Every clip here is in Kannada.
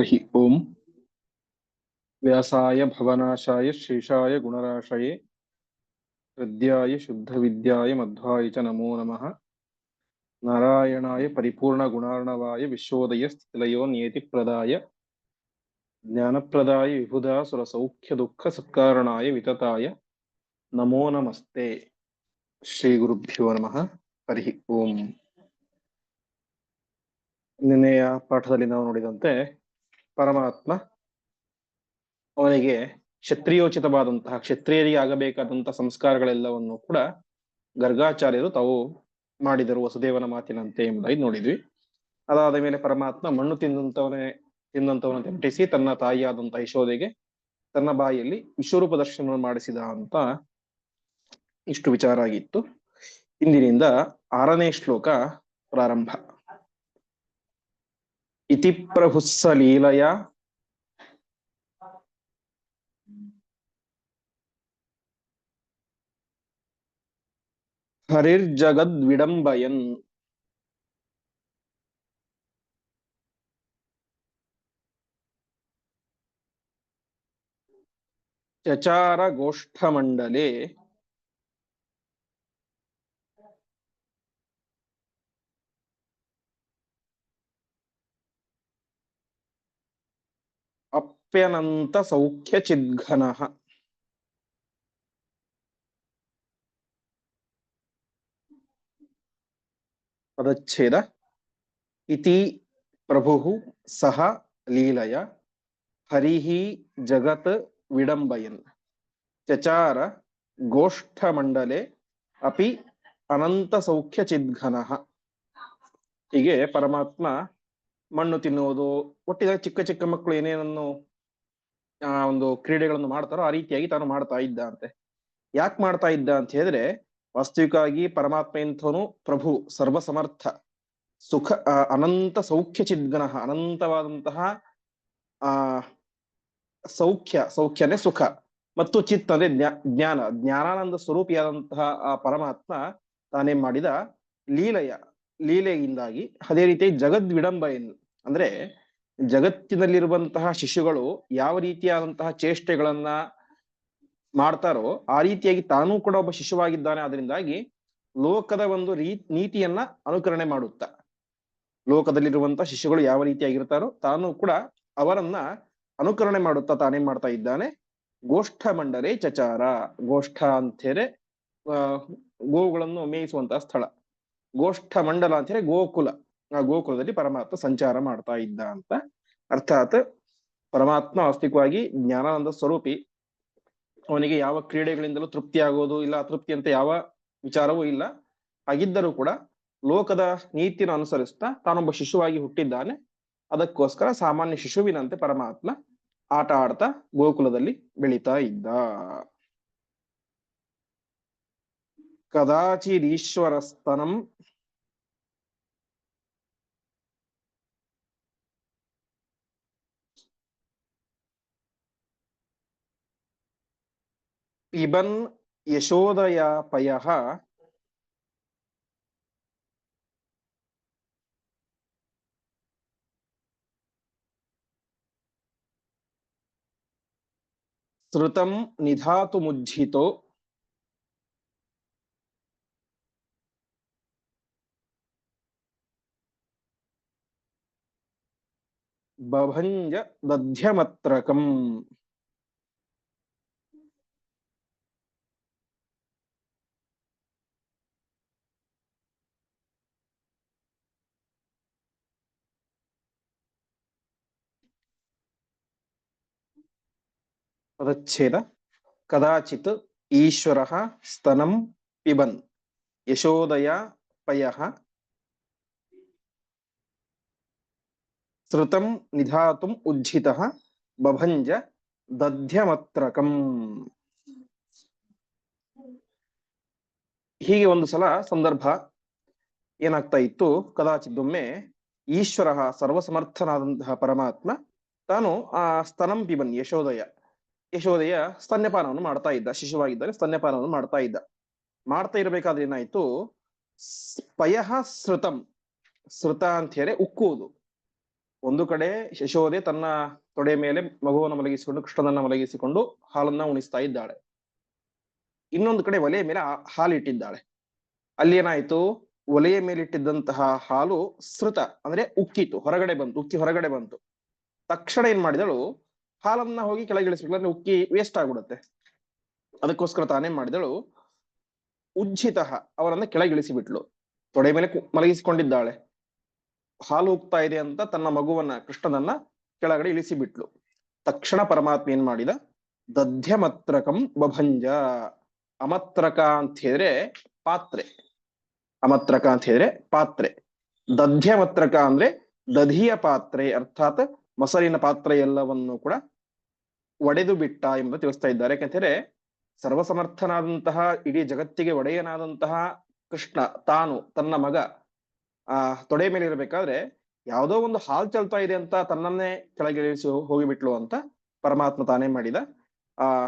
ಹರಿ ಓಂ ವ್ಯಾಸಾಯ ಭವನಾಶಾಯ ಶೇಷಾಯ ಗುಣರಾಶಯ ಹೃದ್ಯಾಯ ಶುದ್ಧ ವಿದ್ಯಾಯ ಮಧ್ವಾಯ ಚ ನಮೋ ನಮಃ ನಾರಾಯಣಾಯ ಪರಿಪೂರ್ಣ ಗುಣಾರ್ಣವಾಯ ವಿಶ್ವೋದಯ ಸ್ಥಿತಿಲಯೋ ನಿಯತಿ ಪ್ರದಾಯ ಜ್ಞಾನಪ್ರದಾಯ ವಿಭುಧಾ ಸುರ ಸೌಖ್ಯ ದುಃಖ ಸತ್ಕಾರಣಾಯ ವಿತತಾಯ ನಮೋ ನಮಸ್ತೆ ಶ್ರೀ ಗುರುಭ್ಯೋ ನಮಃ ಹರಿ ಓಂ ನಿನ್ನೆಯ ಪಾಠದಲ್ಲಿ ನಾವು ನೋಡಿದಂತೆ ಪರಮಾತ್ಮ ಅವನಿಗೆ ಕ್ಷತ್ರಿಯೋಚಿತವಾದಂತಹ, ಕ್ಷತ್ರಿಯರಿಗೆ ಆಗಬೇಕಾದಂತಹ ಸಂಸ್ಕಾರಗಳೆಲ್ಲವನ್ನು ಕೂಡ ಗರ್ಗಾಚಾರ್ಯರು ತಾವು ಮಾಡಿದರು ವಸುದೇವನ ಮಾತಿನಂತೆ ಎಂಬುದಾಗಿ ನೋಡಿದ್ವಿ. ಅದಾದ ಮೇಲೆ ಪರಮಾತ್ಮ ಮಣ್ಣು ತಿಂದಂತವನೇ ತಿಂದಂತವನ್ನು ನಟಿಸಿ ತನ್ನ ತಾಯಿಯಾದಂತಹ ಯಶೋಧೆಗೆ ತನ್ನ ಬಾಯಿಯಲ್ಲಿ ವಿಶ್ವರೂಪ ದರ್ಶನ ಮಾಡಿಸಿದ ಅಂತ ಇಷ್ಟು ವಿಚಾರ ಆಗಿತ್ತು. ಇಂದಿನಿಂದ ಆರನೇ ಶ್ಲೋಕ ಪ್ರಾರಂಭ. ಇತಿ ಪ್ರಭುಸ್ಸ ಲೀಲಯ ಹರಿರ್ಜಗದ್ವಿಡಂಬಯನ್ ಚಚಾರ ಗೋಷ್ಠಮಂಡಲೆ ಅಪ್ಯನಂತ ಸೌಖ್ಯ ಚಿದ್ಘನ. ಪದಚ್ಛೇದ. ಇತಿ ಪ್ರಭು ಸಹ ಲೀಲಯ. ಹರಿಹಿ ಜಗತ್ ವಿಡಂಬಯನ್. ಚಚಾರ ಗೋಷ್ಠಮಂಡಲೆ ಅಪಿ ಅನಂತ ಸೌಖ್ಯ ಚಿದ್ಘನ. ಹೀಗೆ ಪರಮಾತ್ಮ ಮಣ್ಣು ತಿನ್ನುವುದು, ಒಟ್ಟಿಗೆ ಚಿಕ್ಕ ಚಿಕ್ಕ ಮಕ್ಕಳು ಏನೇನನ್ನು ಒಂದು ಕ್ರೀಡೆಗಳನ್ನು ಮಾಡ್ತಾರೋ ಆ ರೀತಿಯಾಗಿ ತಾನು ಮಾಡ್ತಾ ಇದ್ದ ಅಂತೆ ಯಾಕೆ ಮಾಡ್ತಾ ಇದ್ದ ಅಂತ ಹೇಳಿದ್ರೆ, ವಾಸ್ತವಿಕವಾಗಿ ಪರಮಾತ್ಮ ಎಂಥವನು ಪ್ರಭು, ಸರ್ವಸಮರ್ಥ, ಸುಖ ಅನಂತ ಸೌಖ್ಯ ಚಿದ್ಗನ, ಅನಂತವಾದಂತಹ, ಆ, ಸೌಖ್ಯ ಸೌಖ್ಯನೇ ಸುಖ ಮತ್ತು ಚಿತ್ ಅಂದ್ರೆ ಜ್ಞಾನ, ಜ್ಞಾನಾನಂದ ಸ್ವರೂಪಿಯಾದಂತಹ ಆ ಪರಮಾತ್ಮ ತಾನೇ ಮಾಡಿದ ಲೀಲೆಯ, ಲೀಲೆಯಿಂದಾಗಿ ಅದೇ ರೀತಿ ಜಗದ್ ವಿಡಂಬ ಅಂದ್ರೆ ಜಗತ್ತಿನಲ್ಲಿರುವಂತಹ ಶಿಶುಗಳು ಯಾವ ರೀತಿಯಾದಂತಹ ಚೇಷ್ಟೆಗಳನ್ನ ಮಾಡ್ತಾರೋ ಆ ರೀತಿಯಾಗಿ ತಾನೂ ಕೂಡ ಒಬ್ಬ ಶಿಶುವಾಗಿದ್ದಾನೆ ಅದರಿಂದಾಗಿ ಲೋಕದ ಒಂದು ರೀ, ನೀತಿಯನ್ನ ಅನುಕರಣೆ ಮಾಡುತ್ತಾ. ಲೋಕದಲ್ಲಿರುವಂತಹ ಶಿಶುಗಳು ಯಾವ ರೀತಿಯಾಗಿರ್ತಾರೋ ತಾನು ಕೂಡ ಅವರನ್ನ ಅನುಕರಣೆ ಮಾಡುತ್ತಾ ತಾನೇ ಮಾಡ್ತಾ ಇದ್ದಾನೆ? ಗೋಷ್ಠ ಮಂಡಲೇ ಚಚಾರ. ಗೋಷ್ಠ ಅಂತೇಳಿ ಆ, ಗೋವುಗಳನ್ನು ಮೇಯಿಸುವಂತಹ ಸ್ಥಳ. ಗೋಷ್ಠ ಮಂಡಲ ಅಂತೇಳಿ ಗೋಕುಲ. ಗೋಕುಲದಲ್ಲಿ ಪರಮಾತ್ಮ ಸಂಚಾರ ಮಾಡ್ತಾ ಇದ್ದ ಅಂತ ಅರ್ಥಾತ್ ಪರಮಾತ್ಮ ವಾಸ್ತವಿಕವಾಗಿ ಜ್ಞಾನಾನಂದ ಸ್ವರೂಪಿ. ಅವನಿಗೆ ಯಾವ ಕ್ರೀಡೆಗಳಿಂದಲೂ ತೃಪ್ತಿ ಆಗೋದು ಇಲ್ಲ ಅತೃಪ್ತಿ ಅಂತ ಯಾವ ವಿಚಾರವೂ ಇಲ್ಲ. ಹಾಗಿದ್ದರೂ ಕೂಡ ಲೋಕದ ನೀತಿಯನ್ನು ಅನುಸರಿಸ್ತಾ ತಾನೊಬ್ಬ ಶಿಶುವಾಗಿ ಹುಟ್ಟಿದ್ದಾನೆ. ಅದಕ್ಕೋಸ್ಕರ ಸಾಮಾನ್ಯ ಶಿಶುವಿನಂತೆ ಪರಮಾತ್ಮ ಆಟ ಆಡ್ತಾ ಗೋಕುಲದಲ್ಲಿ ಬೆಳೀತಾ ಇದ್ದ. ಕದಾಚಿದೀಶ್ವರಸ್ತನಂ ಪಿಬನ್ ಯಶೋದಯ ಪಯ ಶ್ರುತಂ ನಿಧಾತು ಮುಜ್ಜಿತೋ ಬಭಂಜ ದಧ್ಯಮತ್ರಕಂ ಪದಚ್ಛೇದ ಕದಾಚಿತ್ ಈಶ್ವರ ಸ್ತನಂ ಪಿಬನ್ ಯಶೋದಯ ಪಯ ಶ್ರುತಂ ನಿಧಾತುಂ ಉಜ್ಜಿತ ಬಭಂಜ ದಧ್ಯಮತ್ರಕಂ ಹೀಗೆ ಒಂದು ಸಲ ಸಂದರ್ಭ ಏನಾಗ್ತಾ ಇತ್ತು? ಕದಾಚಿದ್ದೊಮ್ಮೆ ಈಶ್ವರ ಸರ್ವಸಮರ್ಥನಾದಂತಹ ಪರಮಾತ್ಮ ತಾನು ಆ ಸ್ತನಂ ಪಿಬನ್ ಯಶೋದಯ. ಯಶೋದೆಯ ಸ್ತನ್ಯಪಾನವನ್ನು ಮಾಡ್ತಾ ಇದ್ದ, ಶಿಶುವಾಗಿದ್ದರೆ ಸ್ತನ್ಯಪಾನವನ್ನು ಮಾಡ್ತಾ ಇದ್ದ. ಮಾಡ್ತಾ ಇರಬೇಕಾದ್ರೆ ಏನಾಯ್ತು? ಪಯಃ ಸೃತಂ ಸೃತ ಅಂತ ಹೇಳಿ ಉಕ್ಕುವುದು. ಒಂದು ಕಡೆ ಯಶೋದೆ ತನ್ನ ತೊಡೆ ಮೇಲೆ ಮಗುವನ್ನು ಮಲಗಿಸಿಕೊಂಡು, ಕೃಷ್ಣನನ್ನ ಮಲಗಿಸಿಕೊಂಡು ಹಾಲನ್ನ ಉಣಿಸ್ತಾ ಇದ್ದಾಳೆ. ಇನ್ನೊಂದು ಕಡೆ ಒಲೆಯ ಮೇಲೆ ಹಾಲಿಟ್ಟಿದ್ದಾಳೆ. ಅಲ್ಲಿ ಏನಾಯ್ತು? ಒಲೆಯ ಮೇಲಿಟ್ಟಿದ್ದಂತಹ ಹಾಲು ಸೃತ ಅಂದ್ರೆ ಉಕ್ಕಿತು. ಹೊರಗಡೆ ಬಂತು, ಉಕ್ಕಿ ಹೊರಗಡೆ ಬಂತು. ತಕ್ಷಣ ಏನ್ ಮಾಡಿದಳು? ಹಾಲನ್ನ ಹೋಗಿ ಕೆಳಗಿಳಿಸ್ಬೇಕು ಅಂದ್ರೆ ಉಕ್ಕಿ ವೇಸ್ಟ್ ಆಗ್ಬಿಡುತ್ತೆ. ಅದಕ್ಕೋಸ್ಕರ ತಾನೇ ಮಾಡಿದಳು. ಉಜ್ಜಿತ ಅವರನ್ನ ಕೆಳಗಿಳಿಸಿ ಬಿಟ್ಲು ತೊಡೆ ಮೇಲೆ ಮಲಗಿಸಿಕೊಂಡಿದ್ದಾಳೆ. ಹಾಲು ಹೋಗ್ತಾ ಇದೆ ಅಂತ ತನ್ನ ಮಗುವನ್ನ, ಕೃಷ್ಣನನ್ನ ಕೆಳಗಡೆ ಇಳಿಸಿ ಬಿಟ್ಲು ತಕ್ಷಣ ಪರಮಾತ್ಮ ಏನ್ ಮಾಡಿದ? ದಧ್ಯಮತ್ರಕಂ ಬಭಂಜ. ಅಮತ್ರಕ ಅಂತ ಹೇಳಿದ್ರೆ ಪಾತ್ರೆ. ಅಮತ್ರಕ ಅಂತ ಹೇಳಿದ್ರೆ ಪಾತ್ರೆ. ದಧ್ಯಮತ್ರಕ ಅಂದ್ರೆ ದಧಿಯ ಪಾತ್ರೆ, ಅರ್ಥಾತ್ ಮೊಸರಿನ ಪಾತ್ರ ಎಲ್ಲವನ್ನು ಕೂಡ ಒಡೆದು ಬಿಟ್ಟ ಎಂಬುದು ತಿಳಿಸ್ತಾ ಇದ್ದಾರೆ. ಯಾಕೆಂದರೆ ಸರ್ವಸಮರ್ಥನಾದಂತಹ, ಇಡೀ ಜಗತ್ತಿಗೆ ಒಡೆಯನಾದಂತಹ ಕೃಷ್ಣ, ತಾನು, ತನ್ನ ಮಗ, ಆ, ತೊಡೆ ಮೇಲೆ ಇರಬೇಕಾದ್ರೆ ಯಾವುದೋ ಒಂದು ಹಾಲ್ ಚಲ್ತಾ ಇದೆ ಅಂತ ತನ್ನನ್ನೇ ಕೆಳಗಿಳಿಸಿ ಹೋಗಿಬಿಟ್ಲು ಅಂತ ಪರಮಾತ್ಮ ತಾನೇ ಮಾಡಿದ. ಆ,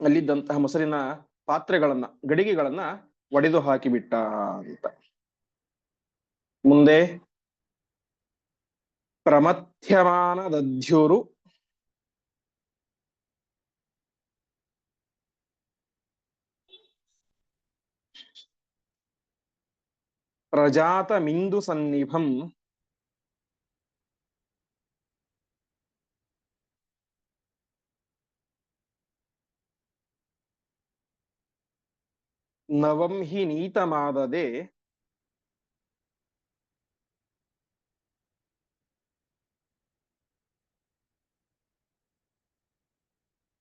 ಅಲ್ಲಿದ್ದಂತಹ ಮೊಸರಿನ ಪಾತ್ರೆಗಳನ್ನ, ಗಡಿಗೆಗಳನ್ನ ಒಡೆದು ಹಾಕಿಬಿಟ್ಟ ಅಂತ. ಮುಂದೆ ಪ್ರಮಥ್ಯಮಾನ ದಧ್ಯುರು ಪ್ರಜಾತ ಮಿಂದು ಸನ್ನಿಭಂ ನವಂ ಹಿ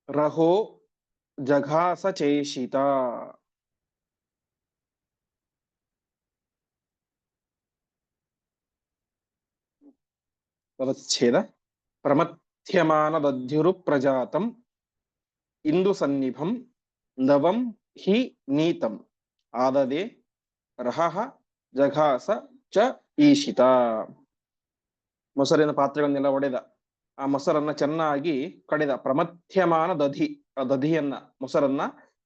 ನೀತಮಾದದೆ ರಹೋ ಜಘಾಸ ಚೇಷಿತ ಪದಚ್ಛೇದ ಪ್ರಮಥ್ಯಮಾನದಧ್ಯುರು ಪ್ರಜಾತಂ ಇಂದು ಸನ್ನಿಭಂ ನವಂ ಹಿ ನೀತಂ ಆದದೆ ರಹಃ ಜಘಾಸ ಚ ಈಶಿತ ಮೊಸರಿನ ಪಾತ್ರೆಗಳನ್ನೆಲ್ಲ ಒಡೆದ ಆ ಮೊಸರನ್ನ ಚೆನ್ನಾಗಿ ಕಡೆದ ಪ್ರಮಥ್ಯಮಾನ ದಧಿ, ಆ ದಧಿಯನ್ನ, ಮೊಸರನ್ನ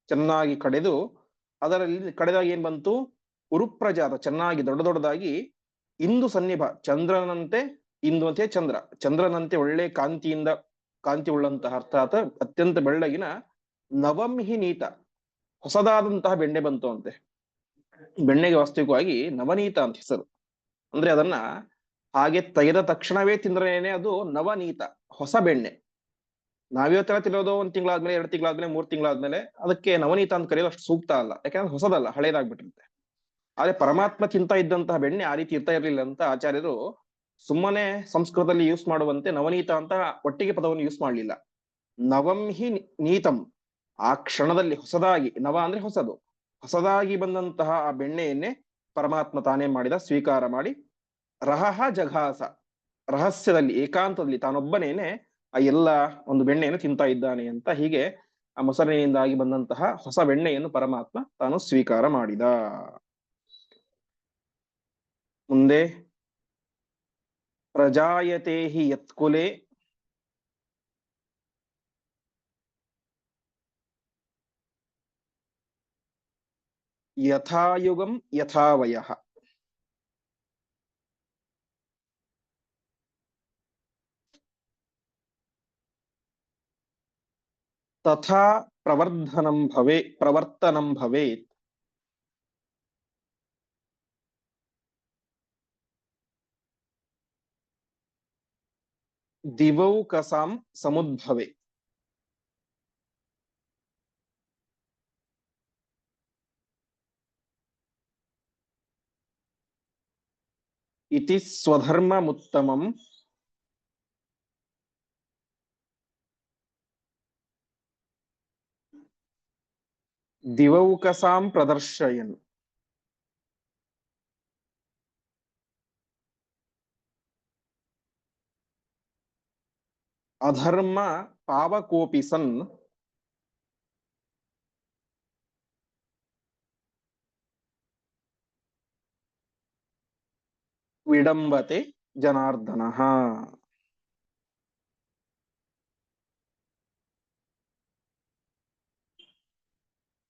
ಚೆನ್ನಾಗಿ ಕಡೆದು ಅದರಲ್ಲಿ ಕಡೆದಾಗ ಏನ್ ಬಂತು? ಉರುಪ್ರಜಾತ ಚೆನ್ನಾಗಿ ದೊಡ್ಡ ದೊಡ್ಡದಾಗಿ ಇಂದು ಸನ್ನಿಭ, ಚಂದ್ರನಂತೆ ಇಂದು ಅಂತೆ ಚಂದ್ರ. ಚಂದ್ರನಂತೆ ಒಳ್ಳೆ ಕಾಂತಿಯಿಂದ, ಕಾಂತಿ ಉಳ್ಳಂತಹ ಅರ್ಥಾತ್ ಅತ್ಯಂತ ಬೆಳ್ಳಗಿನ ನವಂಹಿ ನೀತ, ಹೊಸದಾದಂತಹ ಬೆಣ್ಣೆ ಬಂತು ಅಂತೆ. ಬೆಣ್ಣೆಗೆ ವಾಸ್ತವಿಕವಾಗಿ ನವನೀತ ಅಂತ ಹೆಸರು. ಅಂದ್ರೆ ಅದನ್ನ ಹಾಗೆ ತೆಗೆದ ತಕ್ಷಣವೇ ತಿಂದ್ರೇನೆ ಅದು ನವನೀತ, ಹೊಸ ಬೆಣ್ಣೆ. ನಾವಿವತ್ತೆಲ್ಲ ತಿನ್ನೋದು ಒಂದ್ ತಿಂಗಳಾದ್ಮೇಲೆ, ಎರಡು ತಿಂಗಳಾದ್ಮೇಲೆ, ಮೂರ್ ತಿಂಗಳಾದ್ಮೇಲೆ ಅದಕ್ಕೆ ನವನೀತ ಅಂತ ಕರೆಯೋದು ಅಷ್ಟು ಸೂಕ್ತ ಅಲ್ಲ. ಯಾಕಂದ್ರೆ ಹೊಸದಲ್ಲ, ಹಳೇದಾಗ್ಬಿಟ್ಟಿರುತ್ತೆ. ಆದ್ರೆ ಪರಮಾತ್ಮ ತಿಂತ ಇದ್ದಂತಹ ಬೆಣ್ಣೆ ಆ ರೀತಿ ಇರ್ತಾ ಇರ್ಲಿಲ್ಲ ಅಂತ ಆಚಾರ್ಯರು ಸುಮ್ಮನೆ ಸಂಸ್ಕೃತದಲ್ಲಿ ಯೂಸ್ ಮಾಡುವಂತೆ ನವನೀತ ಅಂತ ಒಟ್ಟಿಗೆ ಪದವನ್ನು ಯೂಸ್ ಮಾಡ್ಲಿಲ್ಲ. ನವಂ ಹಿ ನೀತಂ. ಆ ಕ್ಷಣದಲ್ಲಿ ಹೊಸದಾಗಿ, ನವ ಅಂದ್ರೆ ಹೊಸದು. ಹೊಸದಾಗಿ ಬಂದಂತಹ ಆ ಬೆಣ್ಣೆಯನ್ನೇ ಪರಮಾತ್ಮ ತಾನೇ ಮಾಡಿದ, ಸ್ವೀಕಾರ ಮಾಡಿ ರಹಹ ಜಘಾಸ. ರಹಸ್ಯದಲ್ಲಿ, ಏಕಾಂತದಲ್ಲಿ ತಾನೊಬ್ಬನೇನೆ ಆ ಎಲ್ಲ ಒಂದು ಬೆಣ್ಣೆಯನ್ನು ತಿಂತಾ ಇದ್ದಾನೆ ಅಂತ ಹೀಗೆ ಆ ಮೊಸರಿನಿಂದಾಗಿ ಬಂದಂತಹ ಹೊಸ ಬೆಣ್ಣೆಯನ್ನು ಪರಮಾತ್ಮ ತಾನು ಸ್ವೀಕಾರ ಮಾಡಿದ. ಮುಂದೆ, ಪ್ರಜಾಯತೆ ಹಿ ಯತ್ಕುಲೆ ಯಥಾಯುಗಂ ಯಥಾವಯಃ. ತಥಾ ಪ್ರವರ್ಧನಂ ಭವೆ ಪ್ರವರ್ತನಂ ಭವೇತ್ ದಿವೌಕಸಾಂ ಸಮುದ್ಭವೆ ಇತಿ ಸ್ವಧರ್ಮಮುತ್ತಮಂ ದಿವೌಕಸಾಂ ಪ್ರದರ್ಶಯನ್ ಅಧರ್ಮ ಪಾವಕೋಪಿ ಸನ್ ವಿಡಂಬತೆ ಜನಾರ್ದನ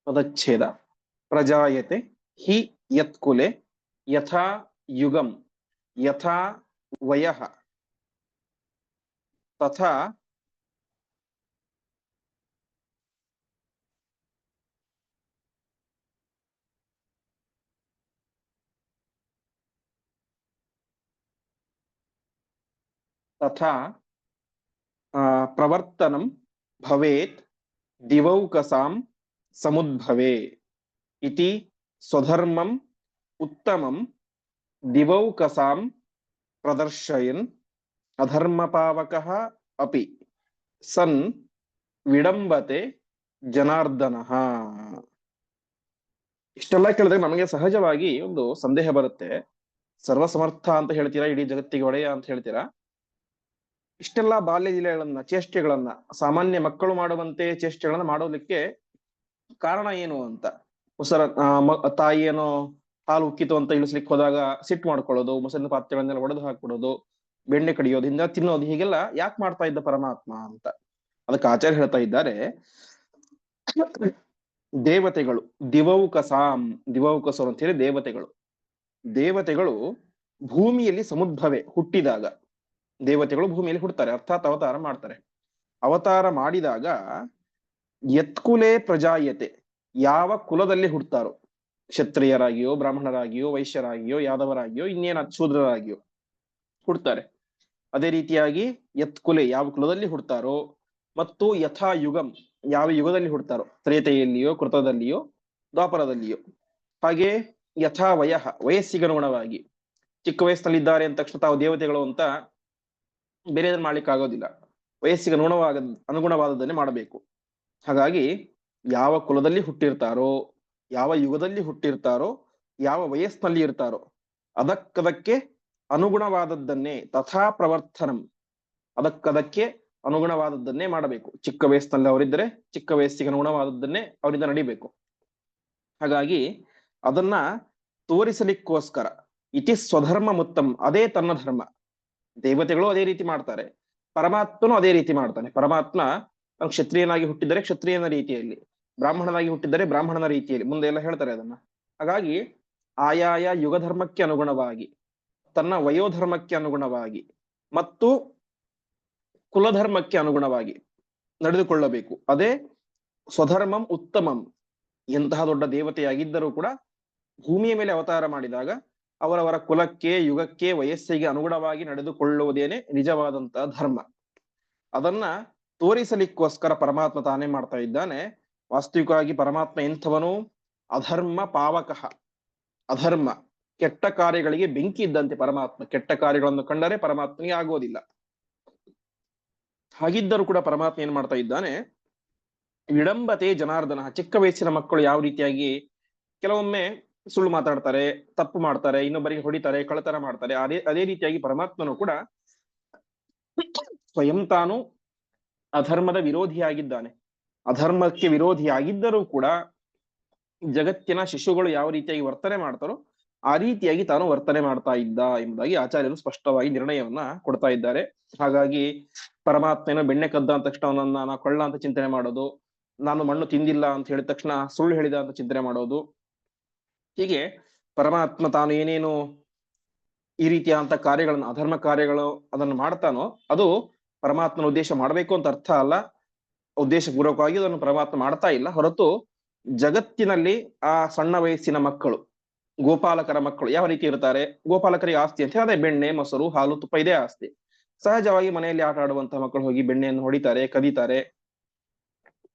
पदछेद प्रजाते हि युले यथा युगम यथा वय तथा तथा प्रवर्तनं भवेत् दिवौकसा సముద్భవే ఇది స్వధర్మం ఉత్తమం దివౌకసాం ಪ್ರದರ್ಶಯನ್ ಅಧರ್ಮಪಾವಕ ಅಪಿ ಸನ್ ವಿಡಂಬತೆ ಜನಾರ್ದನ. ಇಷ್ಟೆಲ್ಲ ಕೇಳಿದ್ರೆ ನಮಗೆ ಸಹಜವಾಗಿ ಒಂದು ಸಂದೇಹ ಬರುತ್ತೆ. ಸರ್ವಸಮರ್ಥ ಅಂತ ಹೇಳ್ತೀರಾ, ಇಡೀ ಜಗತ್ತಿಗೆ ಒಡೆಯ ಅಂತ ಹೇಳ್ತೀರಾ? ಇಷ್ಟೆಲ್ಲ ಬಾಲ್ಯ ಜಿಲ್ಲೆಗಳನ್ನ ಚೇಷ್ಟೆಗಳನ್ನ, ಸಾಮಾನ್ಯ ಮಕ್ಕಳು ಮಾಡುವಂತೆ ಚೇಷ್ಟೆಗಳನ್ನ ಮಾಡೋದಕ್ಕೆ ಕಾರಣ ಏನು ಅಂತ? ಮೊಸರ ತಾಯಿ ಏನೋ ಹಾಲು ಉಕ್ಕಿತು ಅಂತ ಇಳಿಸ್ಲಿಕ್ಕೆ ಹೋದಾಗ ಸಿಟ್ಟು ಮಾಡ್ಕೊಳ್ಳೋದು ಮೊಸರಿನ ಪಾತ್ರೆಗಳನ್ನೆಲ್ಲ ಒಡೆದು ಹಾಕ್ಬಿಡೋದು, ಬೆಣ್ಣೆ ಕಡಿಯೋದು, ಹಿಂದ ತಿನ್ನೋದು, ಹೀಗೆಲ್ಲ ಯಾಕೆ ಮಾಡ್ತಾ ಇದ್ದ ಪರಮಾತ್ಮ ಅಂತ? ಅದಕ್ಕೆ ಆಚಾರ್ಯ ಹೇಳ್ತಾ ಇದ್ದಾರೆ, ದೇವತೆಗಳು, ದಿವೌಕಸಾಂ, ದಿವೌಕಸರು ಅಂತ ಹೇಳಿ ದೇವತೆಗಳು. ದೇವತೆಗಳು ಭೂಮಿಯಲ್ಲಿ ಸಮುದ್ಭವೆ ಹುಟ್ಟಿದಾಗ, ದೇವತೆಗಳು ಭೂಮಿಯಲ್ಲಿ ಹುಡ್ತಾರೆ, ಅರ್ಥಾತ್ ಅವತಾರ ಮಾಡ್ತಾರೆ. ಅವತಾರ ಮಾಡಿದಾಗ ಯತ್ಕುಲೆ ಪ್ರಜಾಯತೆ. ಯಾವ ಕುಲದಲ್ಲಿ ಹುಡ್ತಾರೋ, ಕ್ಷತ್ರಿಯರಾಗಿಯೋ, ಬ್ರಾಹ್ಮಣರಾಗಿಯೋ, ವೈಶ್ಯರಾಗಿಯೋ, ಯಾದವರಾಗಿಯೋ, ಇನ್ನೇನ ಶೂದ್ರರಾಗಿಯೋ ಹುಡ್ತಾರೆ. ಅದೇ ರೀತಿಯಾಗಿ ಯತ್ಕುಲೆ ಯಾವ ಕುಲದಲ್ಲಿ ಹುಡ್ತಾರೋ ಮತ್ತು ಯಥಾ ಯುಗಂ ಯಾವ ಯುಗದಲ್ಲಿ ಹುಡ್ತಾರೋ, ತ್ರೇತೆಯಲ್ಲಿಯೋ, ಕೃತದಲ್ಲಿಯೋ, ದ್ವಾಪರದಲ್ಲಿಯೋ. ಹಾಗೆ ಯಥಾ ವಯಃ ವಯಸ್ಸಿಗನುಗುಣವಾಗಿ. ಚಿಕ್ಕ ವಯಸ್ಸಿನಲ್ಲಿದ್ದಾರೆ ಅಂದ ತಕ್ಷಣ ತಾವು ದೇವತೆಗಳು ಅಂತ ಬೇರೆದನ್ನ ಮಾಡ್ಲಿಕ್ಕೆ ಆಗೋದಿಲ್ಲ ವಯಸ್ಸಿಗೆ ಅನುಗುಣವಾದ ಅನುಗುಣವಾದದನ್ನೇ ಮಾಡಬೇಕು. ಹಾಗಾಗಿ ಯಾವ ಕುಲದಲ್ಲಿ ಹುಟ್ಟಿರ್ತಾರೋ, ಯಾವ ಯುಗದಲ್ಲಿ ಹುಟ್ಟಿರ್ತಾರೋ, ಯಾವ ವಯಸ್ಸಿನಲ್ಲಿ ಇರ್ತಾರೋ, ಅದಕ್ಕದಕ್ಕೆ ಅನುಗುಣವಾದದ್ದನ್ನೇ ತಥಾ ಪ್ರವರ್ತನಂ ಅದಕ್ಕದಕ್ಕೆ ಅನುಗುಣವಾದದ್ದನ್ನೇ ಮಾಡಬೇಕು. ಚಿಕ್ಕ ವಯಸ್ಸಿನಲ್ಲಿ ಅವರಿದ್ದರೆ ಚಿಕ್ಕ ವಯಸ್ಸಿಗೆ ಅನುಗುಣವಾದದ್ದನ್ನೇ ಅವರಿಂದ ನಡಿಬೇಕು. ಹಾಗಾಗಿ ಅದನ್ನ ತೋರಿಸಲಿಕ್ಕೋಸ್ಕರ ಇತಿ ಸ್ವಧರ್ಮ ಮುತ್ತಮ್ ಅದೇ ತನ್ನ ಧರ್ಮ. ದೇವತೆಗಳು ಅದೇ ರೀತಿ ಮಾಡ್ತಾರೆ. ಪರಮಾತ್ಮನು ಅದೇ ರೀತಿ ಮಾಡ್ತಾನೆ. ಪರಮಾತ್ಮ ಕ್ಷತ್ರಿಯನಾಗಿ ಹುಟ್ಟಿದರೆ ಕ್ಷತ್ರಿಯನ ರೀತಿಯಲ್ಲಿ, ಬ್ರಾಹ್ಮಣನಾಗಿ ಹುಟ್ಟಿದರೆ ಬ್ರಾಹ್ಮಣನ ರೀತಿಯಲ್ಲಿ, ಮುಂದೆ ಎಲ್ಲ ಹೇಳ್ತಾರೆ ಅದನ್ನ. ಹಾಗಾಗಿ ಆಯಾಯ ಯುಗ ಧರ್ಮಕ್ಕೆ ಅನುಗುಣವಾಗಿ, ತನ್ನ ವಯೋಧರ್ಮಕ್ಕೆ ಅನುಗುಣವಾಗಿ ಮತ್ತು ಕುಲಧರ್ಮಕ್ಕೆ ಅನುಗುಣವಾಗಿ ನಡೆದುಕೊಳ್ಳಬೇಕು. ಅದೇ ಸ್ವಧರ್ಮಂ ಉತ್ತಮಂ. ಎಂತಹ ದೊಡ್ಡ ದೇವತೆಯಾಗಿದ್ದರೂ ಕೂಡ ಭೂಮಿಯ ಮೇಲೆ ಅವತಾರ ಮಾಡಿದಾಗ ಅವರವರ ಕುಲಕ್ಕೆ, ಯುಗಕ್ಕೆ, ವಯಸ್ಸಿಗೆ ಅನುಗುಣವಾಗಿ ನಡೆದುಕೊಳ್ಳುವುದೇನೆ ನಿಜವಾದಂತಹ ಧರ್ಮ. ಅದನ್ನ ತೋರಿಸಲಿಕ್ಕೋಸ್ಕರ ಪರಮಾತ್ಮ ತಾನೇ ಮಾಡ್ತಾ ಇದ್ದಾನೆ. ವಾಸ್ತವಿಕವಾಗಿ ಪರಮಾತ್ಮ ಎಂಥವನು? ಅಧರ್ಮ ಪಾವಕಃ. ಅಧರ್ಮ. ಕೆಟ್ಟ ಕಾರ್ಯಗಳಿಗೆ ಬೆಂಕಿ ಇದ್ದಂತೆ ಪರಮಾತ್ಮ. ಕೆಟ್ಟ ಕಾರ್ಯಗಳನ್ನು ಕಂಡರೆ ಪರಮಾತ್ಮನಿಗೆ ಆಗೋದಿಲ್ಲ. ಹಾಗಿದ್ದರೂ ಕೂಡ ಪರಮಾತ್ಮ ಏನ್ ಮಾಡ್ತಾ ಇದ್ದಾನೆ? ವಿಡಂಬತೆ ಜನಾರ್ದನ, ಚಿಕ್ಕ ವಯಸ್ಸಿನ ಮಕ್ಕಳು ಯಾವ ರೀತಿಯಾಗಿ ಕೆಲವೊಮ್ಮೆ ಸುಳ್ಳು ಮಾತಾಡ್ತಾರೆ, ತಪ್ಪು ಮಾಡ್ತಾರೆ, ಇನ್ನೊಬ್ಬರಿಗೆ ಹೊಡಿತಾರೆ ಕಳತನ ಮಾಡ್ತಾರೆ. ಅದೇ ಅದೇ ರೀತಿಯಾಗಿ ಪರಮಾತ್ಮನು ಕೂಡ ಸ್ವಯಂ ತಾನು ಅಧರ್ಮದ ವಿರೋಧಿಯಾಗಿದ್ದಾನೆ. ಅಧರ್ಮಕ್ಕೆ ವಿರೋಧಿಯಾಗಿದ್ದರೂ ಕೂಡ ಜಗತ್ತಿನ ಶಿಶುಗಳು ಯಾವ ರೀತಿಯಾಗಿ ವರ್ತನೆ ಮಾಡ್ತಾರೋ ಆ ರೀತಿಯಾಗಿ ತಾನು ವರ್ತನೆ ಮಾಡ್ತಾ ಇದ್ದ ಎಂಬುದಾಗಿ ಆಚಾರ್ಯರು ಸ್ಪಷ್ಟವಾಗಿ ನಿರ್ಣಯವನ್ನ ಕೊಡ್ತಾ ಇದ್ದಾರೆ. ಹಾಗಾಗಿ ಪರಮಾತ್ಮನ ಬೆಣ್ಣೆ ಕದ್ದ ಅಂದ ತಕ್ಷಣ ಅವನನ್ನ ನಾ ಕೊಳ್ಳ ಅಂತ ಚಿಂತನೆ ಮಾಡೋದು, ನಾನು ಮಣ್ಣು ತಿಂದಿಲ್ಲ ಅಂತ ಹೇಳಿದ ತಕ್ಷಣ ಸುಳ್ಳು ಹೇಳಿದ ಅಂತ ಚಿಂತನೆ ಮಾಡೋದು. ಹೀಗೆ ಪರಮಾತ್ಮ ತಾನು ಏನೇನು ಈ ರೀತಿಯಾದಂತ ಕಾರ್ಯಗಳನ್ನು, ಅಧರ್ಮ ಕಾರ್ಯಗಳು ಅದನ್ನು ಮಾಡ್ತಾನೋ ಅದು ಪರಮಾತ್ಮನ ಉದ್ದೇಶ ಮಾಡಬೇಕು ಅಂತ ಅರ್ಥ ಅಲ್ಲ, ಉದ್ದೇಶ ಪೂರ್ವಕವಾಗಿ ಅದನ್ನು ಪರಮಾತ್ಮ ಮಾಡ್ತಾ ಇಲ್ಲ. ಹೊರತು ಜಗತ್ತಿನಲ್ಲಿ ಆ ಸಣ್ಣ ವಯಸ್ಸಿನ ಮಕ್ಕಳು, ಗೋಪಾಲಕರ ಮಕ್ಕಳು ಯಾವ ರೀತಿ ಇರ್ತಾರೆ ಗೋಪಾಲಕರಿಗೆ ಆಸ್ತಿ ಅಂತ ಅದೇ ಬೆಣ್ಣೆ, ಮೊಸರು, ಹಾಲು, ತುಪ್ಪ ಇದೇ ಆಸ್ತಿ. ಸಹಜವಾಗಿ ಮನೆಯಲ್ಲಿ ಆಟ ಆಡುವಂತಹ ಮಕ್ಕಳು ಹೋಗಿ ಬೆಣ್ಣೆಯನ್ನು ಹೊಡಿತಾರೆ, ಕದೀತಾರೆ,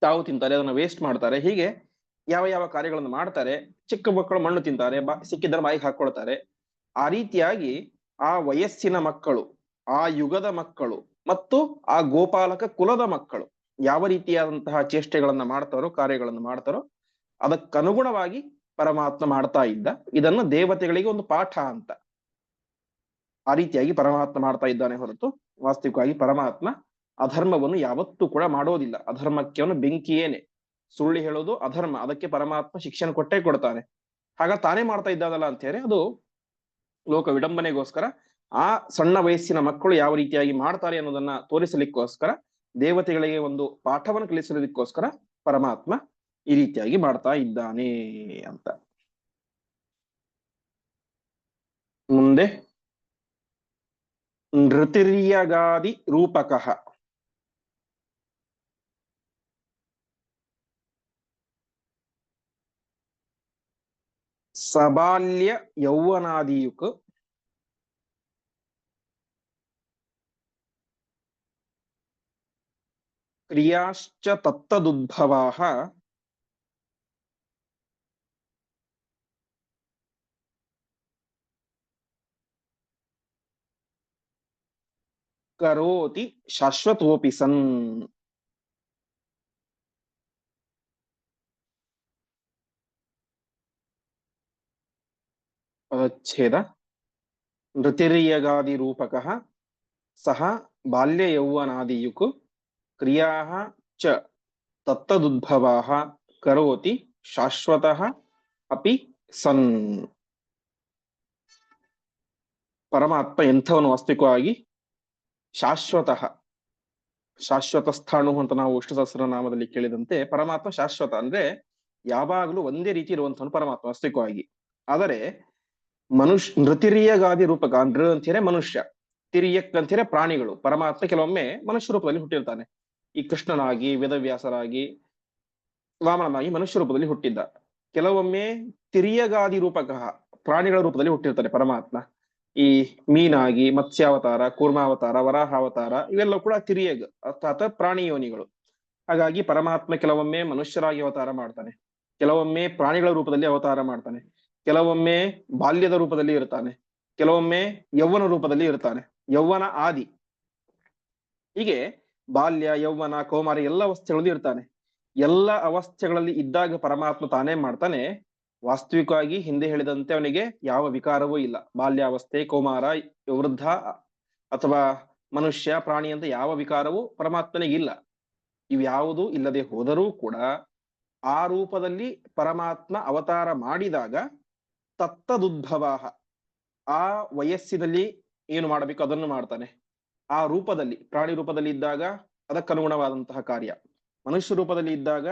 ತಾವು ತಿಂತಾರೆ, ಅದನ್ನು ವೇಸ್ಟ್ ಮಾಡ್ತಾರೆ. ಹೀಗೆ ಯಾವ ಯಾವ ಕಾರ್ಯಗಳನ್ನು ಮಾಡ್ತಾರೆ? ಚಿಕ್ಕ ಮಕ್ಕಳು ಮಣ್ಣು ತಿಂತಾರೆ, ಬಾ ಸಿಕ್ಕಿದ್ರೆ ಬಾಯಿಗೆ ಹಾಕೊಳ್ತಾರೆ ಆ ರೀತಿಯಾಗಿ ಆ ವಯಸ್ಸಿನ ಮಕ್ಕಳು, ಆ ಯುಗದ ಮಕ್ಕಳು ಮತ್ತು ಆ ಗೋಪಾಲಕ ಕುಲದ ಮಕ್ಕಳು ಯಾವ ರೀತಿಯಾದಂತಹ ಚೇಷ್ಟೆಗಳನ್ನ ಮಾಡ್ತಾರೋ, ಕಾರ್ಯಗಳನ್ನು ಮಾಡ್ತಾರೋ, ಅದಕ್ಕನುಗುಣವಾಗಿ ಪರಮಾತ್ಮ ಮಾಡ್ತಾ ಇದ್ದ. ಇದನ್ನು ದೇವತೆಗಳಿಗೆ ಒಂದು ಪಾಠ ಅಂತ. ಆ ರೀತಿಯಾಗಿ ಪರಮಾತ್ಮ ಮಾಡ್ತಾ ಇದ್ದಾನೆ ಹೊರತು ವಾಸ್ತವಿಕವಾಗಿ ಪರಮಾತ್ಮ ಅಧರ್ಮವನ್ನು ಯಾವತ್ತೂ ಕೂಡ ಮಾಡೋದಿಲ್ಲ. ಅಧರ್ಮಕ್ಕೆ ಅವನು ಬೆಂಕಿಯೇನೆ. ಸುಳ್ಳು ಹೇಳೋದು ಅಧರ್ಮ. ಅದಕ್ಕೆ ಪರಮಾತ್ಮ ಶಿಕ್ಷಣ ಕೊಟ್ಟೇ ಕೊಡ್ತಾನೆ. ಹಾಗ ತಾನೇ ಮಾಡ್ತಾ ಇದ್ದಾನಲ್ಲ ಅಂತ ಹೇಳಿ ಅದು ಲೋಕ ವಿಡಂಬನೆಗೋಸ್ಕರ ಆ ಸಣ್ಣ ವಯಸ್ಸಿನ ಮಕ್ಕಳು ಯಾವ ರೀತಿಯಾಗಿ ಮಾಡ್ತಾರೆ ಅನ್ನೋದನ್ನ ತೋರಿಸಲಿಕ್ಕೋಸ್ಕರ ದೇವತೆಗಳಿಗೆ ಒಂದು ಪಾಠವನ್ನು ಕಲಿಸಲಿಕ್ಕೋಸ್ಕರ ಪರಮಾತ್ಮ ಈ ರೀತಿಯಾಗಿ ಮಾಡ್ತಾ ಇದ್ದಾನೆ ಅಂತ. ಮುಂದೆ ನೃತಿರ್ಯಗಾದಿ ರೂಪಕಃ. ಸಬಾಲ್ಯ ಯೌವನಾದಿಯುಕ್ ಕ್ರಿಯಾಶ್ಚ ತತ್ತದುದ್ಭವಾಃ ಕರೋತಿ ಶಾಶ್ವತೋಪಿ ಸನ್ ಪದಚ್ಛೇದ ನೃತಿರ್ಯಗಾದಿ ರೂಪಕಃ ಸಹ ಬಾಲ್ಯ ಯೌವನಾದಿಯುಕ್ ಕ್ರಿಯಾಃ ಚ ತತ್ತದುದ್ಭವಾಹ ಕರೋತಿ ಶಾಶ್ವತಃ ಅಪಿ ಸನ್ ಪರಮಾತ್ಮ ಎಂಥವನು ವಾಸ್ತವಿಕವಾಗಿ ಶಾಶ್ವತಃ ಶಾಶ್ವತ ಸ್ಥಾಣು ಅಂತ ನಾವು ಅಷ್ಟು ನಾಮದಲ್ಲಿ ಕೇಳಿದಂತೆ ಪರಮಾತ್ಮ ಶಾಶ್ವತ ಅಂದ್ರೆ ಯಾವಾಗಲೂ ಒಂದೇ ರೀತಿ ಇರುವಂತವನು ಪರಮಾತ್ಮ ವಾಸ್ತವಿಕವಾಗಿ. ಆದರೆ ಮನುಷ್ಯ ನೃತಿರಿಯಗಾದಿ ರೂಪಕ ನೃ ಅಂತೇನೆ ಮನುಷ್ಯ, ತಿರಿಯಕ್ ಅಂತೀರ ಪ್ರಾಣಿಗಳು, ಪರಮಾತ್ಮ ಕೆಲವೊಮ್ಮೆ ಮನುಷ್ಯ ರೂಪದಲ್ಲಿ ಹುಟ್ಟಿರ್ತಾನೆ. ಈ ಕೃಷ್ಣನಾಗಿ, ವೇದವ್ಯಾಸರಾಗಿ, ವಾಮನನಾಗಿ ಮನುಷ್ಯ ರೂಪದಲ್ಲಿ ಹುಟ್ಟಿದ್ದ. ಕೆಲವೊಮ್ಮೆ ತಿರಿಯಗಾದಿ ರೂಪಕ, ಪ್ರಾಣಿಗಳ ರೂಪದಲ್ಲಿ ಹುಟ್ಟಿರ್ತಾರೆ ಪರಮಾತ್ಮ. ಈ ಮೀನಾಗಿ, ಮತ್ಸ್ಯಾವತಾರ, ಕೂರ್ಮಾವತಾರ, ವರಾಹಾವತಾರ, ಇವೆಲ್ಲ ಕೂಡ ತಿರಿಯಗ, ಅರ್ಥಾತ್ ಪ್ರಾಣಿ ಯೋನಿಗಳು ಹಾಗಾಗಿ ಪರಮಾತ್ಮ ಕೆಲವೊಮ್ಮೆ ಮನುಷ್ಯರಾಗಿ ಅವತಾರ ಮಾಡ್ತಾನೆ. ಕೆಲವೊಮ್ಮೆ ಪ್ರಾಣಿಗಳ ರೂಪದಲ್ಲಿ ಅವತಾರ ಮಾಡ್ತಾನೆ. ಕೆಲವೊಮ್ಮೆ ಬಾಲ್ಯದ ರೂಪದಲ್ಲಿ ಇರ್ತಾನೆ. ಕೆಲವೊಮ್ಮೆ ಯೌವನ ರೂಪದಲ್ಲಿ ಇರ್ತಾನೆ. ಯೌವನ ಆದಿ. ಹೀಗೆ ಬಾಲ್ಯ, ಯೌವನ, ಕೌಮಾರ ಎಲ್ಲ ಅವಸ್ಥೆಗಳಲ್ಲಿ ಇರ್ತಾನೆ. ಎಲ್ಲ ಅವಸ್ಥೆಗಳಲ್ಲಿ ಇದ್ದಾಗ ಪರಮಾತ್ಮ ತಾನೇ ಮಾಡ್ತಾನೆ. ವಾಸ್ತವಿಕವಾಗಿ ಹಿಂದೆ ಹೇಳಿದಂತೆ ಅವನಿಗೆ ಯಾವ ವಿಕಾರವೂ ಇಲ್ಲ. ಬಾಲ್ಯಾವಸ್ಥೆ, ಕೋಮಾರ, ವೃದ್ಧ ಅಥವಾ ಮನುಷ್ಯ, ಪ್ರಾಣಿ ಅಂತ ಯಾವ ವಿಕಾರವೂ ಪರಮಾತ್ಮನಿಗೆ ಇಲ್ಲ. ಇವ್ಯಾವುದು ಇಲ್ಲದೆ ಹೋದರೂ ಕೂಡ ಆ ರೂಪದಲ್ಲಿ ಪರಮಾತ್ಮ ಅವತಾರ ಮಾಡಿದಾಗ ತತ್ತದುದ್ಭವ ಆ ವಯಸ್ಸಿನಲ್ಲಿ ಏನು ಮಾಡಬೇಕು? ಅದನ್ನು ಮಾಡ್ತಾನೆ. ಆ ರೂಪದಲ್ಲಿ, ಪ್ರಾಣಿ ರೂಪದಲ್ಲಿ ಇದ್ದಾಗ ಅದಕ್ಕನುಗುಣವಾದಂತಹ ಕಾರ್ಯ. ಮನುಷ್ಯ ರೂಪದಲ್ಲಿ ಇದ್ದಾಗ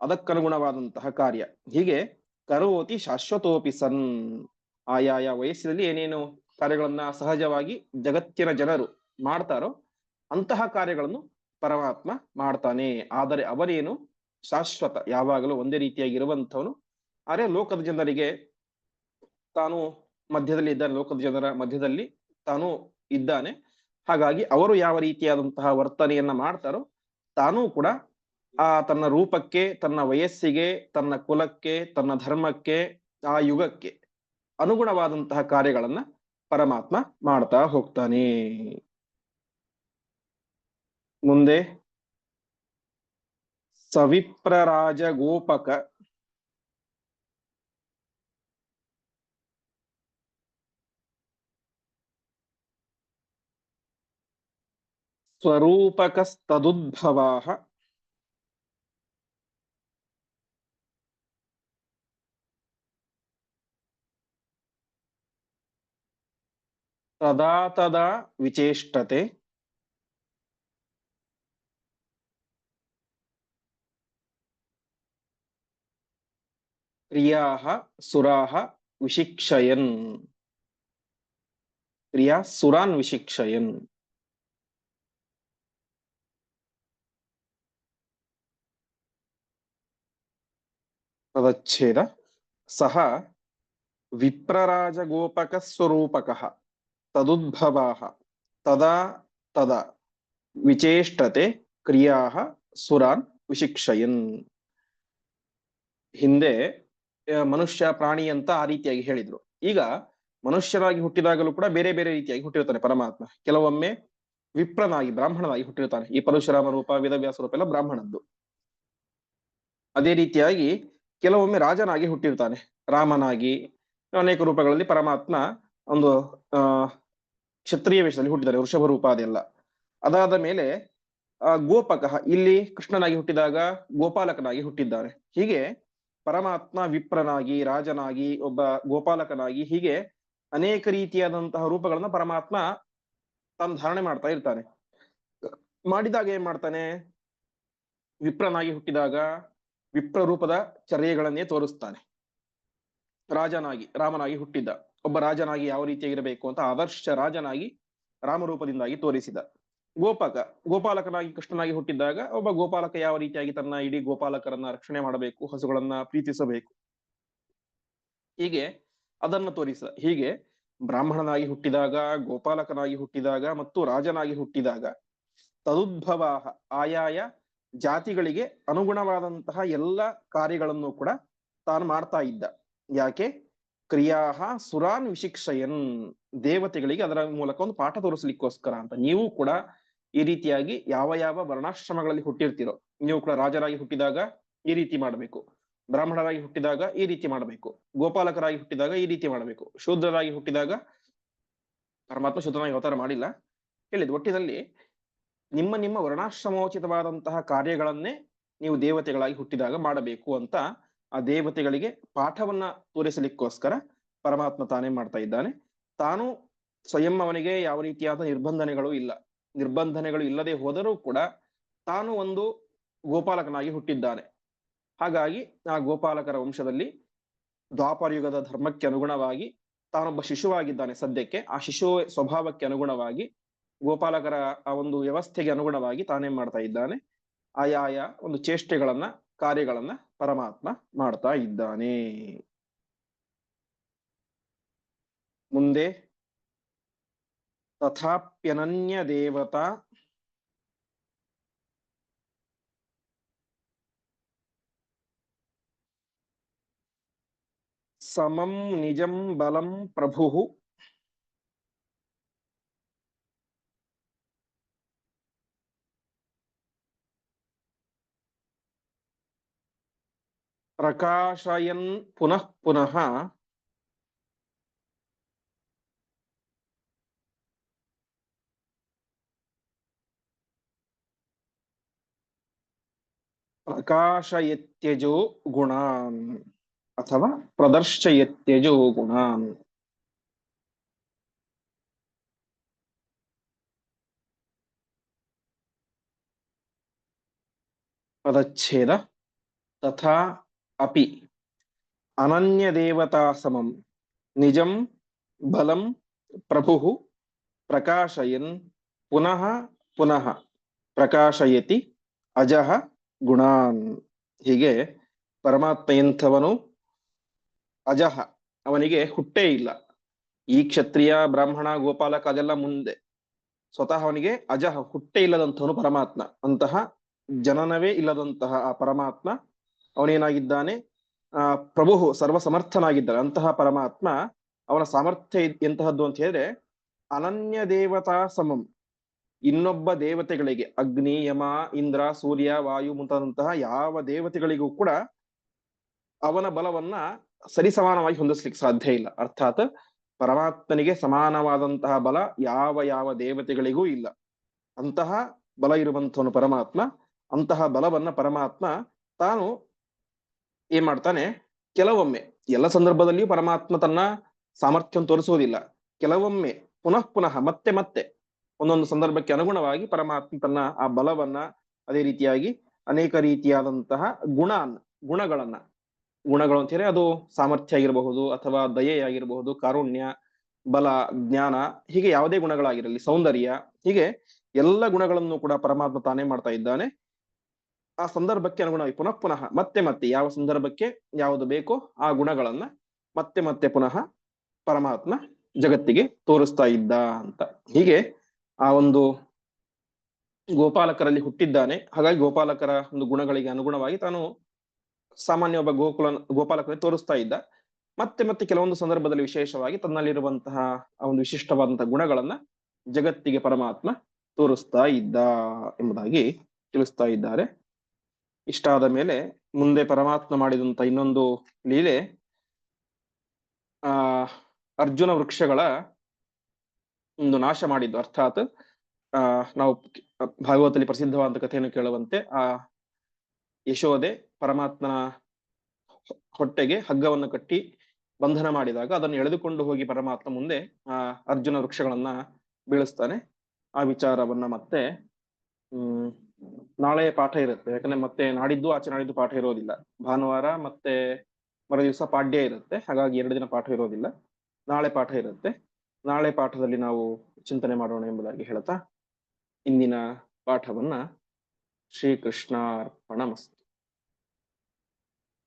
ಅದಕ್ಕನುಗುಣವಾದಂತಹ ಕಾರ್ಯ. ಹೀಗೆ ಕರೋತಿ ಶಾಶ್ವತೋಪಿ ಸನ್. ಆಯಾಯ ವಯಸ್ಸಿನಲ್ಲಿ ಏನೇನು ಕಾರ್ಯಗಳನ್ನ ಸಹಜವಾಗಿ ಜಗತ್ತಿನ ಜನರು ಮಾಡ್ತಾರೋ ಅಂತಹ ಕಾರ್ಯಗಳನ್ನು ಪರಮಾತ್ಮ ಮಾಡ್ತಾನೆ. ಆದರೆ ಅವನೇನು ಶಾಶ್ವತ, ಯಾವಾಗಲೂ ಒಂದೇ ರೀತಿಯಾಗಿ ಇರುವಂಥವನು ಆದರೆ ಲೋಕದ ಜನರಿಗೆ ತಾನು ಮಧ್ಯದಲ್ಲಿ ಇದ್ದಾನೆ, ಲೋಕದ ಜನರ ಮಧ್ಯದಲ್ಲಿ ತಾನು ಇದ್ದಾನೆ. ಹಾಗಾಗಿ ಅವರು ಯಾವ ರೀತಿಯಾದಂತಹ ವರ್ತನೆಯನ್ನ ಮಾಡ್ತಾರೋ ತಾನೂ ಕೂಡ ಆ ತನ್ನ ರೂಪಕ್ಕೆ, ತನ್ನ ವಯಸ್ಸಿಗೆ, ತನ್ನ ಕುಲಕ್ಕೆ, ತನ್ನ ಧರ್ಮಕ್ಕೆ, ಆ ಯುಗಕ್ಕೆ ಅನುಗುಣವಾದಂತಹ ಕಾರ್ಯಗಳನ್ನ ಪರಮಾತ್ಮ ಮಾಡ್ತಾ ಹೋಗ್ತಾನೆ. ಮುಂದೆ ಸವಿಪ್ರರಾಜ ಗೋಪಕ. स्वरूपकस्तदुद्भवाः। तदा तदा विचेष्टते। क्रियाः सुराः विशिक्षयन्। क्रिया सुरान् विशिक्षयन्। ಪದಚ್ಛೇದ ಸಹ ವಿಪ್ರರಾಜಗೋಪಕ ಸ್ವರೂಪಕಃ ತದುದ್ಭವಾ ತದಾ ತದಾ ವಿಚೇಷ್ಟತೆ ಕ್ರಿಯಾ ಸುರಾನ್ ವಿಶಿಕ್ಷಯನ್ ಹಿಂದೆ ಮನುಷ್ಯ ಪ್ರಾಣಿ ಅಂತ ಆ ರೀತಿಯಾಗಿ ಹೇಳಿದ್ರು. ಈಗ ಮನುಷ್ಯರಾಗಿ ಹುಟ್ಟಿದಾಗಲೂ ಕೂಡ ಬೇರೆ ಬೇರೆ ರೀತಿಯಾಗಿ ಹುಟ್ಟಿರ್ತಾನೆ ಪರಮಾತ್ಮ. ಕೆಲವೊಮ್ಮೆ ವಿಪ್ರನಾಗಿ, ಬ್ರಾಹ್ಮಣನಾಗಿ ಹುಟ್ಟಿರ್ತಾನೆ ಈ ಪರಶುರಾಮ ರೂಪ, ವೇದವ್ಯಾಸ ರೂಪ ಎಲ್ಲ ಬ್ರಾಹ್ಮಣದ್ದು. ಅದೇ ರೀತಿಯಾಗಿ ಕೆಲವೊಮ್ಮೆ ರಾಜನಾಗಿ ಹುಟ್ಟಿರ್ತಾನೆ. ರಾಮನಾಗಿ ಅನೇಕ ರೂಪಗಳಲ್ಲಿ ಪರಮಾತ್ಮ ಒಂದು, ಆ, ಕ್ಷತ್ರಿಯ ವೇಷದಲ್ಲಿ ಹುಟ್ಟಿದ್ದಾರೆ, ವೃಷಭ ರೂಪ ಅದೆಲ್ಲ. ಅದಾದ ಮೇಲೆ, ಆ, ಗೋಪಕ, ಇಲ್ಲಿ ಕೃಷ್ಣನಾಗಿ ಹುಟ್ಟಿದಾಗ ಗೋಪಾಲಕನಾಗಿ ಹುಟ್ಟಿದ್ದಾರೆ. ಹೀಗೆ ಪರಮಾತ್ಮ ವಿಪ್ರನಾಗಿ, ರಾಜನಾಗಿ, ಒಬ್ಬ ಗೋಪಾಲಕನಾಗಿ ಹೀಗೆ ಅನೇಕ ರೀತಿಯಾದಂತಹ ರೂಪಗಳನ್ನ ಪರಮಾತ್ಮ ತಾನು ಧಾರಣೆ ಮಾಡ್ತಾ ಇರ್ತಾನೆ. ಮಾಡಿದಾಗ ಏನ್ ಮಾಡ್ತಾನೆ? ವಿಪ್ರನಾಗಿ ಹುಟ್ಟಿದಾಗ ವಿಪ್ರ ರೂಪದ ಚರ್ಯಗಳನ್ನೇ ತೋರಿಸ್ತಾನೆ. ರಾಜನಾಗಿ, ರಾಮನಾಗಿ ಹುಟ್ಟಿದ್ದ. ಒಬ್ಬ ರಾಜನಾಗಿ ಯಾವ ರೀತಿಯಾಗಿರಬೇಕು ಅಂತ ಆದರ್ಶ ರಾಜನಾಗಿ ರಾಮರೂಪದಿಂದಾಗಿ ತೋರಿಸಿದ. ಗೋಪಾಕ, ಗೋಪಾಲಕನಾಗಿ, ಕೃಷ್ಣನಾಗಿ ಹುಟ್ಟಿದ್ದಾಗ ಒಬ್ಬ ಗೋಪಾಲಕ ಯಾವ ರೀತಿಯಾಗಿ ತನ್ನ ಇಡೀ ಗೋಪಾಲಕರನ್ನ ರಕ್ಷಣೆ ಮಾಡಬೇಕು, ಹಸುಗಳನ್ನ ಪ್ರೀತಿಸಬೇಕು. ಹೀಗೆ ಅದನ್ನು ತೋರಿಸ ಹೀಗೆ ಬ್ರಾಹ್ಮಣನಾಗಿ ಹುಟ್ಟಿದಾಗ, ಗೋಪಾಲಕನಾಗಿ ಹುಟ್ಟಿದಾಗ ಮತ್ತು ರಾಜನಾಗಿ ಹುಟ್ಟಿದಾಗ ತದುದ್ಭವ ಆಯಾಯ ಜಾತಿಗಳಿಗೆ ಅನುಗುಣವಾದಂತಹ ಎಲ್ಲ ಕಾರ್ಯಗಳನ್ನು ಕೂಡ ತಾನು ಮಾಡ್ತಾ ಇದ್ದ. ಯಾಕೆ? ಕ್ರಿಯಾಹ ಸುರಾನ್ ವಿಶಿಕ್ಷಯನ್. ದೇವತೆಗಳಿಗೆ ಅದರ ಮೂಲಕ ಒಂದು ಪಾಠ ತೋರಿಸ್ಲಿಕ್ಕೋಸ್ಕರ ಅಂತ. ನೀವು ಕೂಡ ಈ ರೀತಿಯಾಗಿ ಯಾವ ಯಾವ ವರ್ಣಾಶ್ರಮಗಳಲ್ಲಿ ಹುಟ್ಟಿರ್ತೀರೋ, ನೀವು ಕೂಡ ರಾಜರಾಗಿ ಹುಟ್ಟಿದಾಗ ಈ ರೀತಿ ಮಾಡಬೇಕು. ಬ್ರಾಹ್ಮಣರಾಗಿ ಹುಟ್ಟಿದಾಗ ಈ ರೀತಿ ಮಾಡಬೇಕು. ಗೋಪಾಲಕರಾಗಿ ಹುಟ್ಟಿದಾಗ ಈ ರೀತಿ ಮಾಡಬೇಕು. ಶೂದ್ರರಾಗಿ ಹುಟ್ಟಿದಾಗ ಪರಮಾತ್ಮ ಶೂದ್ರನಾಗಿ ಅವತಾರ ಮಾಡಿಲ್ಲ. ಹೇಳಿದ್ ಒಟ್ಟಿನಲ್ಲಿ ನಿಮ್ಮ ನಿಮ್ಮ ವರ್ಣಾಶ್ರಮೋಚಿತವಾದಂತಹ ಕಾರ್ಯಗಳನ್ನೇ ನೀವು ದೇವತೆಗಳಾಗಿ ಹುಟ್ಟಿದಾಗ ಮಾಡಬೇಕು ಅಂತ ಆ ದೇವತೆಗಳಿಗೆ ಪಾಠವನ್ನ ತೋರಿಸಲಿಕ್ಕೋಸ್ಕರ ಪರಮಾತ್ಮ ತಾನೇ ಮಾಡ್ತಾ ಇದ್ದಾನೆ. ತಾನು ಸ್ವಯಂ ಅವನಿಗೆ ಯಾವ ರೀತಿಯಾದ ನಿರ್ಬಂಧನೆಗಳು ಇಲ್ಲ. ನಿರ್ಬಂಧನೆಗಳು ಇಲ್ಲದೆ ಹೋದರೂ ಕೂಡ ತಾನು ಒಂದು ಗೋಪಾಲಕನಾಗಿ ಹುಟ್ಟಿದ್ದಾನೆ. ಹಾಗಾಗಿ ಆ ಗೋಪಾಲಕರ ವಂಶದಲ್ಲಿ ದ್ವಾಪರ ಯುಗದ ಧರ್ಮಕ್ಕೆ ಅನುಗುಣವಾಗಿ ತಾನೊಬ್ಬ ಶಿಶುವಾಗಿದ್ದಾನೆ ಸದ್ಯಕ್ಕೆ. ಆ ಶಿಶು ಸ್ವಭಾವಕ್ಕೆ ಅನುಗುಣವಾಗಿ ಗೋಪಾಲಕರ ಆ ಒಂದು ವ್ಯವಸ್ಥೆಗೆ ಅನುಗುಣವಾಗಿ ತಾನೇ ಮಾಡ್ತಾ ಇದ್ದಾನೆ. ಆಯಾಯ ಒಂದು ಚೇಷ್ಟೆಗಳನ್ನ, ಕಾರ್ಯಗಳನ್ನ ಪರಮಾತ್ಮ ಮಾಡ್ತಾ ಇದ್ದಾನೆ. ಮುಂದೆ ತಥಾಪ್ಯನನ್ಯ ದೇವತಾ ಸಮಂ ನಿಜಂ ಬಲಂ ಪ್ರಭು. ಪ್ರಕಾಶಯನ್ ಪುನಃ ಪುನಃ ಪ್ರಕಾಶಯತ್ಯಜೋ ಗುಣಾನ್ ಅಥವಾ ಪ್ರದರ್ಶಯತ್ಯಜೋ ಗುಣಾನ್ ಪದಚ್ಛೇದ ತಥಾ ಅಪಿ ಅನನ್ಯ ದೇವತಾ ಸಮಂ ನಿಜಂ ಬಲಂ ಪ್ರಭು ಪ್ರಕಾಶಯನ್ ಪುನಃ ಪುನಃ ಪ್ರಕಾಶಯತಿ ಅಜಹ ಗುಣಾನ್ ಹೀಗೆ ಪರಮಾತ್ಮ ಎಂಥವನು ಅಜಃ, ಅವನಿಗೆ ಹುಟ್ಟೇ ಇಲ್ಲ. ಈ ಕ್ಷತ್ರಿಯ, ಬ್ರಾಹ್ಮಣ, ಗೋಪಾಲಕ ಅದೆಲ್ಲ ಮುಂದೆ. ಸ್ವತಃ ಅವನಿಗೆ ಅಜಹ ಹುಟ್ಟೇ ಇಲ್ಲದಂಥವನು ಪರಮಾತ್ಮ. ಅಂತಹ ಜನನವೇ ಇಲ್ಲದಂತಹ ಆ ಪರಮಾತ್ಮ ಅವನೇನಾಗಿದ್ದಾನೆ? ಆ ಪ್ರಭು ಸರ್ವ ಸಮರ್ಥನಾಗಿದ್ದಾನೆ ಅಂತಹ ಪರಮಾತ್ಮ ಅವನ ಸಾಮರ್ಥ್ಯ ಎಂತಹದ್ದು ಅಂತ ಹೇಳಿದ್ರೆ, ಅನನ್ಯ ದೇವತಾ ಸಮಂ. ಇನ್ನೊಬ್ಬ ದೇವತೆಗಳಿಗೆ, ಅಗ್ನಿ, ಯಮ, ಇಂದ್ರ, ಸೂರ್ಯ, ವಾಯು ಮುಂತಾದಂತಹ ಯಾವ ದೇವತೆಗಳಿಗೂ ಕೂಡ ಅವನ ಬಲವನ್ನ ಸರಿಸಮಾನವಾಗಿ ಹೊಂದಿಸ್ಲಿಕ್ಕೆ ಸಾಧ್ಯ ಇಲ್ಲ. ಅರ್ಥಾತ್ ಪರಮಾತ್ಮನಿಗೆ ಸಮಾನವಾದಂತಹ ಬಲ ಯಾವ ಯಾವ ದೇವತೆಗಳಿಗೂ ಇಲ್ಲ. ಅಂತಹ ಬಲ ಇರುವಂತವನು ಪರಮಾತ್ಮ. ಅಂತಹ ಬಲವನ್ನ ಪರಮಾತ್ಮ ತಾನು ಏನ್ ಮಾಡ್ತಾನೆ? ಕೆಲವೊಮ್ಮೆ, ಎಲ್ಲ ಸಂದರ್ಭದಲ್ಲಿಯೂ ಪರಮಾತ್ಮ ತನ್ನ ಸಾಮರ್ಥ್ಯ ತೋರಿಸುವುದಿಲ್ಲ. ಕೆಲವೊಮ್ಮೆ, ಪುನಃ ಪುನಃ, ಮತ್ತೆ ಮತ್ತೆ, ಒಂದೊಂದು ಸಂದರ್ಭಕ್ಕೆ ಅನುಗುಣವಾಗಿ ಪರಮಾತ್ಮ ತನ್ನ ಆ ಬಲವನ್ನ ಅದೇ ರೀತಿಯಾಗಿ ಅನೇಕ ರೀತಿಯಾದಂತಹ ಗುಣ ಗುಣಗಳನ್ನ, ಗುಣಗಳು ಅಂತ ಹೇಳಿ ಅದು ಸಾಮರ್ಥ್ಯ ಆಗಿರಬಹುದು ಅಥವಾ ದಯೆಯಾಗಿರಬಹುದು ಕಾರುಣ್ಯ, ಬಲ, ಜ್ಞಾನ, ಹೀಗೆ ಯಾವುದೇ ಗುಣಗಳಾಗಿರಲಿ, ಸೌಂದರ್ಯ, ಹೀಗೆ ಎಲ್ಲ ಗುಣಗಳನ್ನು ಕೂಡ ಪರಮಾತ್ಮ ತಾನೇ ಮಾಡ್ತಾ ಇದ್ದಾನೆ. ಆ ಸಂದರ್ಭಕ್ಕೆ ಅನುಗುಣವಾಗಿ ಪುನಃ ಪುನಃ ಮತ್ತೆ ಮತ್ತೆ ಯಾವ ಸಂದರ್ಭಕ್ಕೆ ಯಾವುದು ಬೇಕೋ ಆ ಗುಣಗಳನ್ನ ಮತ್ತೆ ಮತ್ತೆ ಪುನಃ ಪರಮಾತ್ಮ ಜಗತ್ತಿಗೆ ತೋರಿಸ್ತಾ ಇದ್ದ ಅಂತ. ಹೀಗೆ ಆ ಒಂದು ಗೋಪಾಲಕರಲ್ಲಿ ಹುಟ್ಟಿದ್ದಾನೆ. ಹಾಗಾಗಿ ಗೋಪಾಲಕರ ಒಂದು ಗುಣಗಳಿಗೆ ಅನುಗುಣವಾಗಿ ತಾನು ಸಾಮಾನ್ಯ ಒಬ್ಬ ಗೋಕುಲ ಗೋಪಾಲಕರಲ್ಲಿ ತೋರಿಸ್ತಾ ಇದ್ದ. ಮತ್ತೆ ಮತ್ತೆ ಕೆಲವೊಂದು ಸಂದರ್ಭದಲ್ಲಿ ವಿಶೇಷವಾಗಿ ತನ್ನಲ್ಲಿರುವಂತಹ ಆ ಒಂದು ವಿಶಿಷ್ಟವಾದಂತಹ ಗುಣಗಳನ್ನ ಜಗತ್ತಿಗೆ ಪರಮಾತ್ಮ ತೋರಿಸ್ತಾ ಇದ್ದ ಎಂಬುದಾಗಿ ತಿಳಿಸ್ತಾ ಇದ್ದಾರೆ. ಇಷ್ಟಾದ ಮೇಲೆ ಮುಂದೆ ಪರಮಾತ್ಮ ಮಾಡಿದಂತ ಇನ್ನೊಂದು ಲೀಲೆ, ಆ, ಅರ್ಜುನ ವೃಕ್ಷಗಳ ಒಂದು ನಾಶ ಮಾಡಿದ್ದು. ಅರ್ಥಾತ್, ಆ, ನಾವು ಭಾಗವತದಲ್ಲಿ ಪ್ರಸಿದ್ಧವಾದ ಕಥೆಯನ್ನು ಕೇಳುವಂತೆ ಆ ಯಶೋದೆ ಪರಮಾತ್ಮನ ಹೊಟ್ಟೆಗೆ ಹಗ್ಗವನ್ನು ಕಟ್ಟಿ ಬಂಧನ ಮಾಡಿದಾಗ ಅದನ್ನು ಎಳೆದುಕೊಂಡು ಹೋಗಿ ಪರಮಾತ್ಮ ಮುಂದೆ ಆ ಅರ್ಜುನ ವೃಕ್ಷಗಳನ್ನ ಬೀಳಿಸ್ತಾನೆ. ಆ ವಿಚಾರವನ್ನ ಮತ್ತೆ, ಹ್ಮ್ ನಾಳೆ ಪಾಠ ಇರುತ್ತೆ. ಯಾಕಂದ್ರೆ ಮತ್ತೆ ನಾಡಿದ್ದು, ಆಚೆ ನಾಡಿದ್ದು ಪಾಠ ಇರೋದಿಲ್ಲ. ಭಾನುವಾರ ಮತ್ತೆ ಮರು ದಿವಸ ಪಾಡ್ಯ ಇರುತ್ತೆ. ಹಾಗಾಗಿ ಎರಡು ದಿನ ಪಾಠ ಇರೋದಿಲ್ಲ. ನಾಳೆ ಪಾಠ ಇರುತ್ತೆ. ನಾಳೆ ಪಾಠದಲ್ಲಿ ನಾವು ಚಿಂತನೆ ಮಾಡೋಣ ಎಂಬುದಾಗಿ ಹೇಳ್ತಾ ಇಂದಿನ ಪಾಠವನ್ನ ಶ್ರೀಕೃಷ್ಣಾರ್ಪಣ ಮಸ್ತು